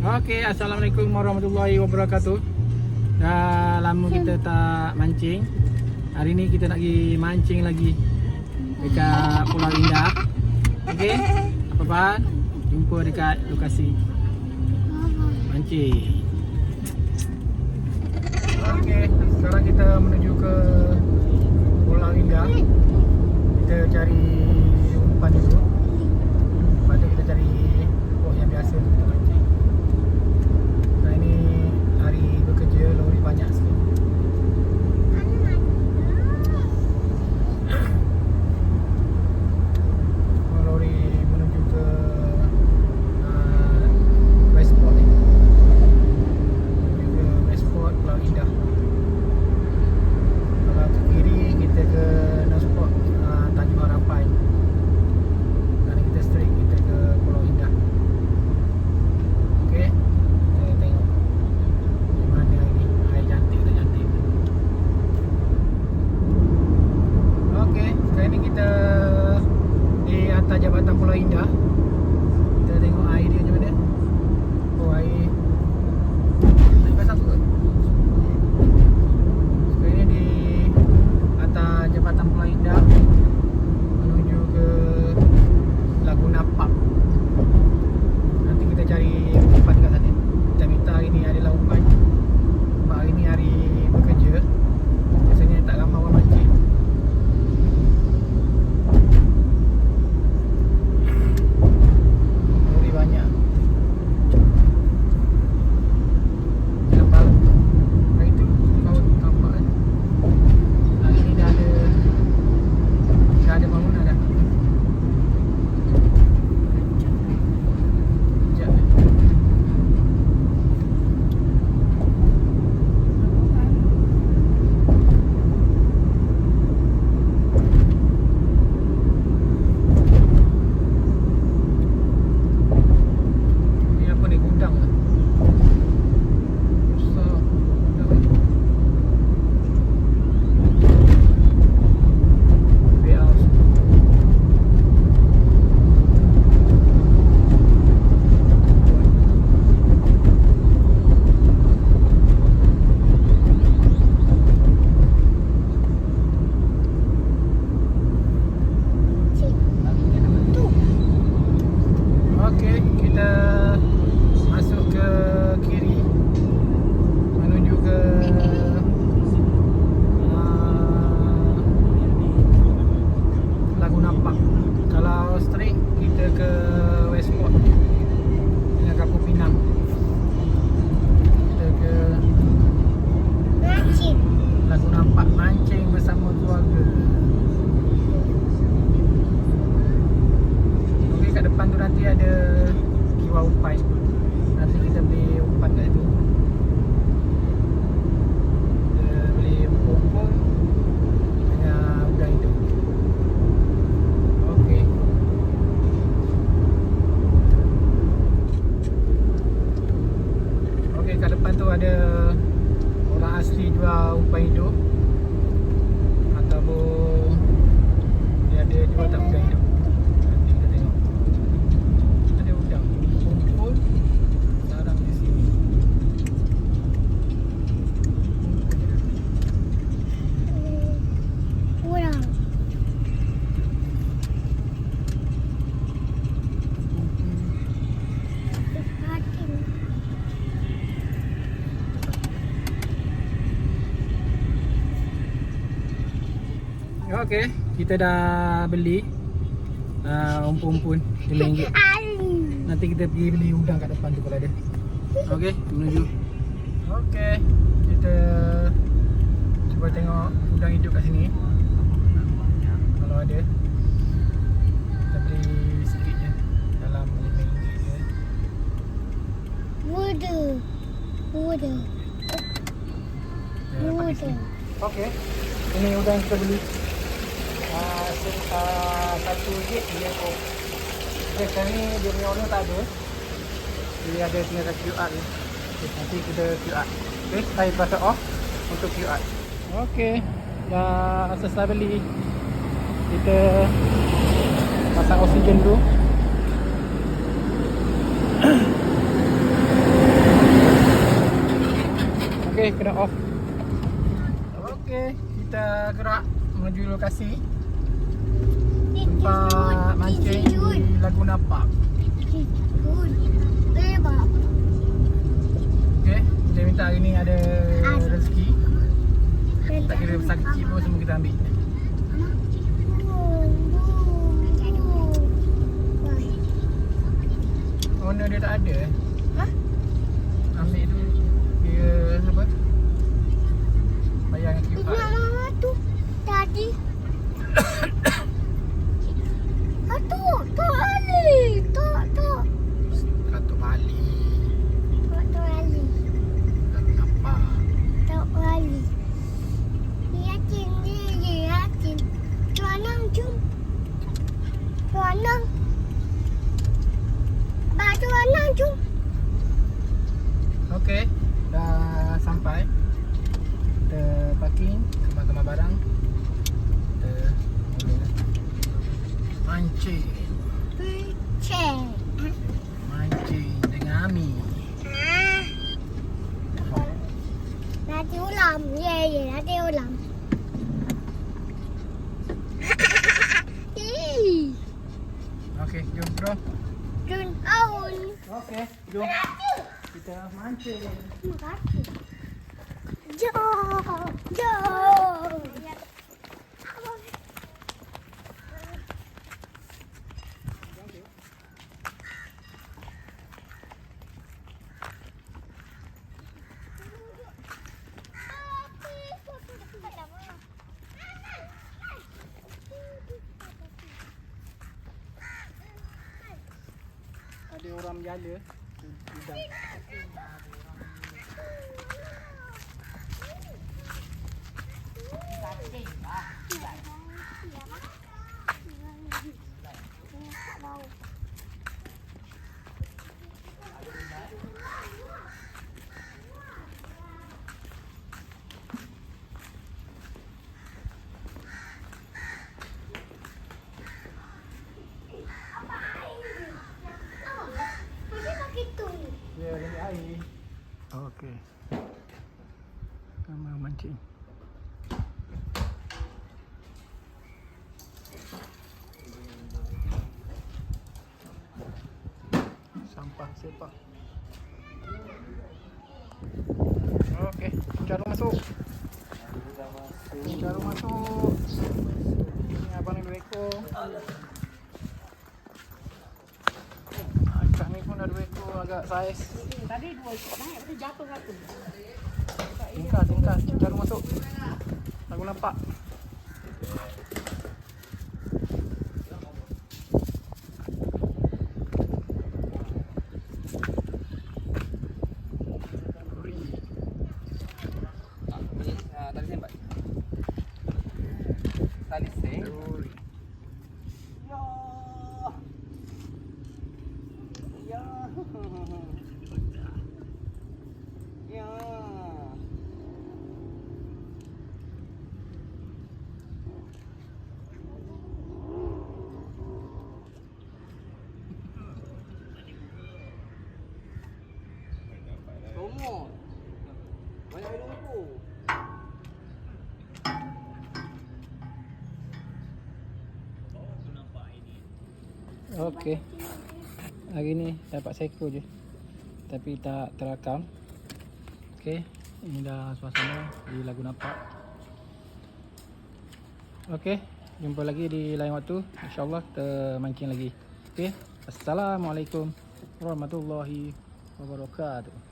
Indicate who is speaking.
Speaker 1: Okey, Assalamualaikum warahmatullahi wabarakatuh. Dah lama kita tak mancing. Hari ni kita nak pergi mancing lagi dekat Pulau Indah. Okey, apa-apa jumpa dekat lokasi mancing. Okey, sekarang kita menuju ke Pulau Indah. Kita cari umpan dulu. Lepas tu kita cari pokok yang biasa kita mancing. Hari ni bekerja, lori banyak sikit. Semua lori menuju ke uh, Westport ni. Menuju ke Westport, Pulau Indah. Kalau ke kiri kita ke Northport, uh, Tanjung Harapan. Sekarang kita straight kita ke Pulau Indah. Okey. Kita tengok di mana ini air cantik tak cantik. Okey, sekarang ni kita di atas Jabatan Pulau Indah. Nanti ada kiwau umpan. Nanti kita beli umpan kat situ. Beli pompong dengan udang hidup. Okey. Okey kat depan tu ada orang asli jual umpan hidup ataupun dia ada jual tak udang hidup. Nanti kita tengok. Ada udang. Kumpul sarang di sini.
Speaker 2: Kurang. Hati.
Speaker 1: Okey, kita dah beli uh, umpun-umpun RM5. Nanti kita pergi beli udang kat depan tu kalau ada. Okey, menuju. Okey, kita cuba tengok udang hidup kat sini. Kalau ada. Kita beli sikit je. Dalam RM5 je. Pakai sini. Okey. Ini udang yang kita beli. Uh, satu ringgit dia tu. Okay, sekarang ni dia punya order tak ada. Dia ada tinggal QR ni. Okay, nanti kita QR. Okay, saya press off untuk QR. Okey. Dah selesai beli. Kita pasang oksigen dulu. Okay, kena off. Okay, kita gerak menuju lokasi tempat mancing di Laguna Park. Okay, kita minta hari ni ada
Speaker 2: Ada.
Speaker 1: rezeki. Tak kira besar kecil pun semua kita ambil. Owner dia tak ada eh.
Speaker 2: Hah?
Speaker 1: Ambil tu dia apa? Bayar dengan
Speaker 2: Ibu
Speaker 1: kipas.
Speaker 2: mama tu tadi. Ah tu, tu Ali. Tu, tu.
Speaker 1: Katuk Bali.
Speaker 2: Tu, tu Ali.
Speaker 1: Laguna Park.
Speaker 2: Tu Ali. Yakin dia, yakin. Tuanang jom. Tuanang. Ba tuanang jom.
Speaker 1: Okey, dah sampai. Kita parking, kemas-kemas barang. Kita mula mancing.
Speaker 2: Percek.
Speaker 1: Mancing dengan Ami.
Speaker 2: Ah. Nanti ulam. Ya, ya, nanti ulam. Ih,
Speaker 1: Okey, jom bro.
Speaker 2: Jun aun.
Speaker 1: Okey, jom. Kita mancing.
Speaker 2: Jom, jom.
Speaker 1: Ada orang berjala. Udang. Ya, dari air. Okey. Sama mancing. Sampah sepak. Okey, cara masuk. Cara masuk. Ini abang ni dua ekor. Akak ni pun ada ekor agak saiz.
Speaker 3: Tadi dua naik tu jatuh satu.
Speaker 1: Tingkah, tingkah. Cara masuk. Aku nampak.
Speaker 4: Ya. Semua. Banyak air lumpur.
Speaker 1: Okey. Hari ni dapat seekor je. Tapi tak terakam. Okey. Ini dah suasana di Laguna Park. Okey. Jumpa lagi di lain waktu. InsyaAllah kita mancing lagi. Okey. Assalamualaikum warahmatullahi wabarakatuh.